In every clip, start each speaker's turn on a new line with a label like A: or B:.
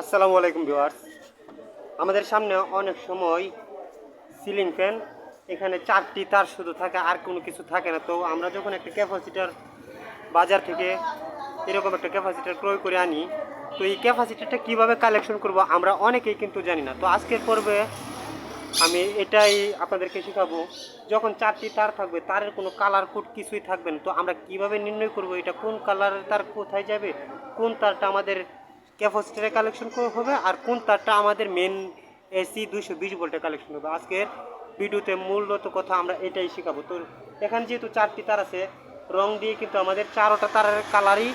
A: আসসালামু আলাইকুম ভিউয়ার্স। আমাদের সামনে অনেক সময় সিলিং ফ্যান, এখানে চারটি তার শুধু থাকে, আর কোনো কিছু থাকে না। তো আমরা যখন একটা ক্যাপাসিটার বাজার থেকে এরকম একটা ক্যাপাসিটার ক্রয় করে আনি, তো এই ক্যাপাসিটারটা কীভাবে কালেকশন করব আমরা অনেকেই কিন্তু জানি না। তো আজকের পর্বে আমি এটাই আপনাদেরকে শেখাবো, যখন চারটি তার থাকবে, তারের কোনো কালার কোড কিছুই থাকবে না। তো আমরা কীভাবে নির্ণয় করব এটা, কোন কালারের তার কোথায় যাবে, কোন তারটা আমাদের ক্যাপাসিটারে কালেকশন হবে, আর কোন তারটা আমাদের মেন এসি দুইশো বিশ ভোল্টে কালেকশন হবে। আজকের ভিডিওতে মূলত কথা আমরা এটাই শেখাবো। তো এখানে যেহেতু চারটি তার আছে, রং দিয়ে কিন্তু আমাদের চারোটা তারের কালারই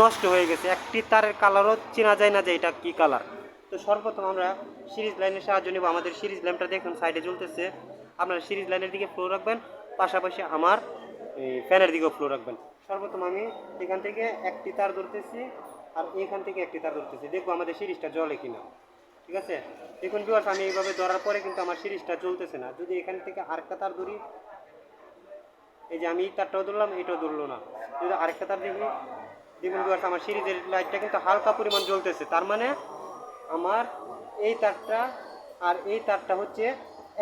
A: নষ্ট হয়ে গেছে। একটি তারের কালারও চেনা যায় না যে এটা কী কালার তো সর্বপ্রথম আমরা সিরিজ লাইনের সাহায্য নেব। আমাদের সিরিজ ল্যাম্পটা দেখুন সাইডে জ্বলতেছে। আপনারা সিরিজ লাইনের দিকে ফ্লো রাখবেন, পাশাপাশি আমার ফ্যানের দিকেও ফ্লো রাখবেন। সর্বপ্রথম আমি এখান থেকে একটি তার ধরতেছি। আর এখান থেকে একটি তার ধরতেছি। দেখব আমাদের সিরিজটা জ্বলে কিনা। ঠিক আছে? দেখুন বিবাস আমি এইভাবে ধরার পরে কিন্তু আমার সিরিজটা জ্বলতেছে না। যদি এখান থেকে আরেকটা তার ধরি, এই যে আমি তারটাও ধরলাম, এটাও ধরলো না। যদি আরেকটা তার দেখি, দেখুন বিবাস আমার সিরিজের লাইটটা কিন্তু হালকা পরিমাণ জ্বলতেছে। তার মানে আমার এই তারটা আর এই তারটা হচ্ছে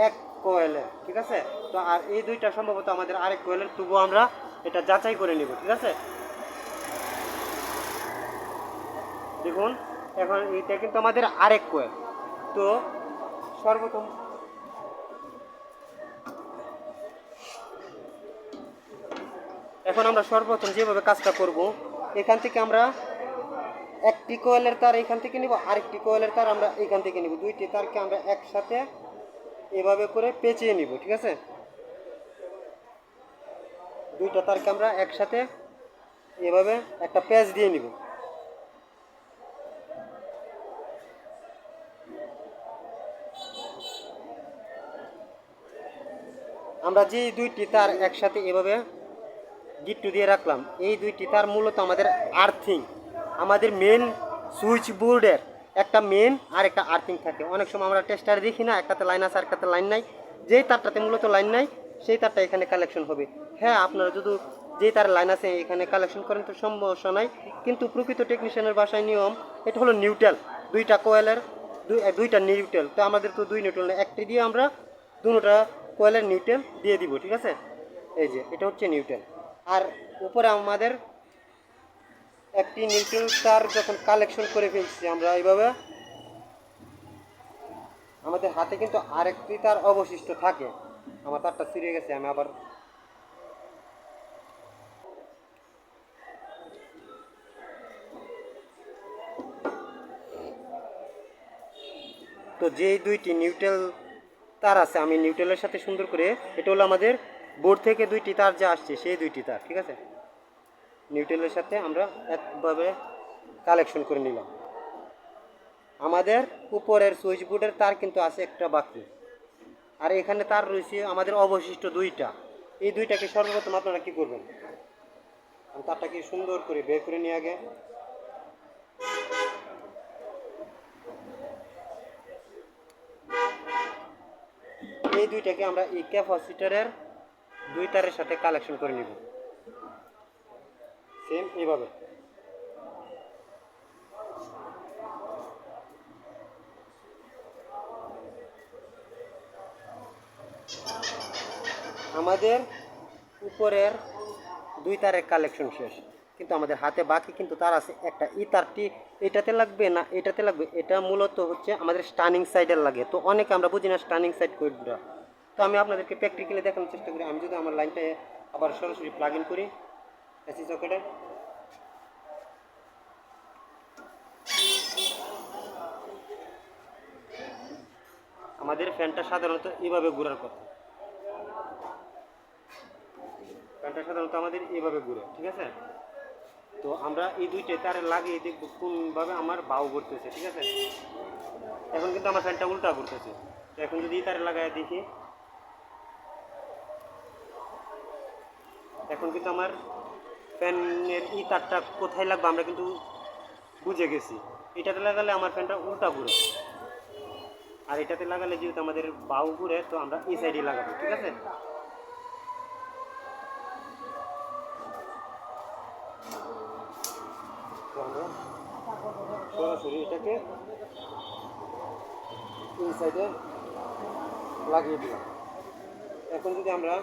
A: এক কোয়েলের ঠিক আছে? তো আর এই দুইটা সম্ভবত আমাদের আরেক কোয়েলের তবুও আমরা এটা যাচাই করে নিব, ঠিক আছে? দেখুন, এখন এটা কিন্তু আমাদের আরেক কোয়েল তো সর্বপ্রথম এখন আমরা সর্বপ্রথম যেভাবে কাজটা করব, এখান থেকে আমরা একটি কোয়েলের তার এখান থেকে নিব, আরেকটি কোয়েলের তার আমরা এখান থেকে নিব। দুইটি তারকে আমরা একসাথে এভাবে করে পেঁচিয়ে নিব, ঠিক আছে? দুইটা তারকে আমরা একসাথে এভাবে একটা প্যাচ দিয়ে নিব। আমরা যে দুইটি তার একসাথে এভাবে গিট্টু দিয়ে রাখলাম, এই দুইটি তার মূলত আমাদের আর্থিং। আমাদের মেন সুইচ বোর্ডের একটা মেন আর একটা আর্থিং থাকে। অনেক সময় আমরা টেস্টার দেখি না, একটাতে লাইন আছে আর একটাতে লাইন নাই। যেই তারটাতে মূলত লাইন নাই, সেই তারটা এখানে কালেকশন হবে। হ্যাঁ আপনারা যদি যেই তার লাইন আছে, এখানে কালেকশন করেন তো সমস্যা নাই। কিন্তু প্রকৃত টেকনিশিয়ানের বাসায় নিয়ম, এটা হলো নিউট্রাল দুইটা কোয়েলের দুই দুইটা নিউট্রাল তো আমাদের তো দুই নিউট্রাল একটি দিয়ে আমরা দুটা কোয়েলের নিউট্রাল দিয়ে দিব, ঠিক আছে? এই যে, এটা হচ্ছে নিউট্রাল আর উপরে আমাদের একটি নিউট্রাল তার যখন কালেকশন করে ফেলছি আমরা এইভাবে, আমাদের হাতে কিন্তু আরেকটি তার অবশিষ্ট থাকে। আমার তারটা ছিঁড়ে গেছে, আমি আবার তো যেই দুইটি নিউট্রাল তার আছে, আমি নিউট্রেলের সাথে সুন্দর করে, এটা হলো আমাদের বোর্ড থেকে দুইটি তার যা আসছে, সেই দুইটি তার, ঠিক আছে? নিউট্রেলের সাথে আমরা একভাবে কালেকশন করে নিলাম। আমাদের উপরের সুইচ বোর্ডের তার কিন্তু আছে একটা বাকি। আর এখানে তার রয়েছে আমাদের অবশিষ্ট দুইটা। এই দুইটাকে সর্বপ্রথম আপনারা কি করবেন? তারটাকে সুন্দর করে বের করে নিয়ে আগে এই দুইটাকে আমরা এই ক্যাপাসিটারের দুই তারের সাথে কালেকশন করে নিব। সেম এইভাবে। আমাদের উপরের দুই তারের কালেকশন শেষ। কিন্তু আমাদের হাতে বাকি কিন্তু তার আছে একটা। এই তারটি এটাতে লাগবে না এটাতে লাগবে? এটা মূলত হচ্ছে আমাদের স্টানিং সাইডের লাগে। তো অনেকে আমরা বুঝি না স্টানিং সাইড কোডটা তো আমি আপনাদেরকে প্র্যাকটিক্যালি দেখানোর চেষ্টা করি। আমি যদি আমার লাইনটা আবার সরাসরি প্লাগ ইন করি। এসি সকেটে আমাদের ফ্যানটা সাধারণত এইভাবে ঘোরার কথা। ফ্যানটা সাধারণত আমাদের এইভাবে ঘুরে, ঠিক আছে? তো আমরা এই দুইটা তারে লাগিয়ে দেখব কোনভাবে আমার বাউ ঘুরতেছে, ঠিক আছে? এখন কিন্তু আমার ফ্যানটা উল্টা ঘুরতেছে। এখন যদি এই তারে লাগাই দেখি। এখন কিন্তু আমার ফ্যানের ই তারটা কোথায় লাগবে আমরা কিন্তু বুঝে গেছি। এটাতে লাগালে আমার ফ্যানটা উল্টা ঘুরে। আর এটাতে লাগালে যেহেতু আমাদের বাউ ঘুরে, তো আমরা এই সাইডে লাগাবো, ঠিক আছে? সরাসরি এটাকে ইনসাইডে লাগিয়ে দিলাম। এখন যদি আমরা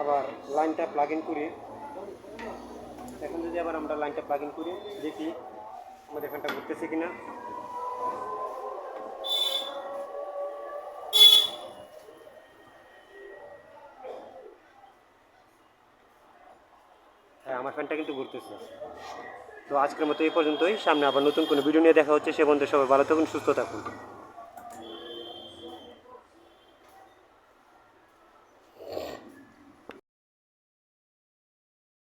A: আবার লাইনটা প্লাগ ইন করি, এখন যদি আবার আমরা লাইনটা প্লাগ ইন করি, দেখি আমাদের ফ্যানটা ঘুরতেছে কিনা। হ্যাঁ আমার ফ্যানটা কিন্তু ঘুরতেছে। তো আজকের মতো এই পর্যন্তই। সামনে আবার নতুন কোনো ভিডিও নিয়ে দেখা হচ্ছে। সে বন্ধু সবাই ভালো থাকুন, সুস্থ থাকুন।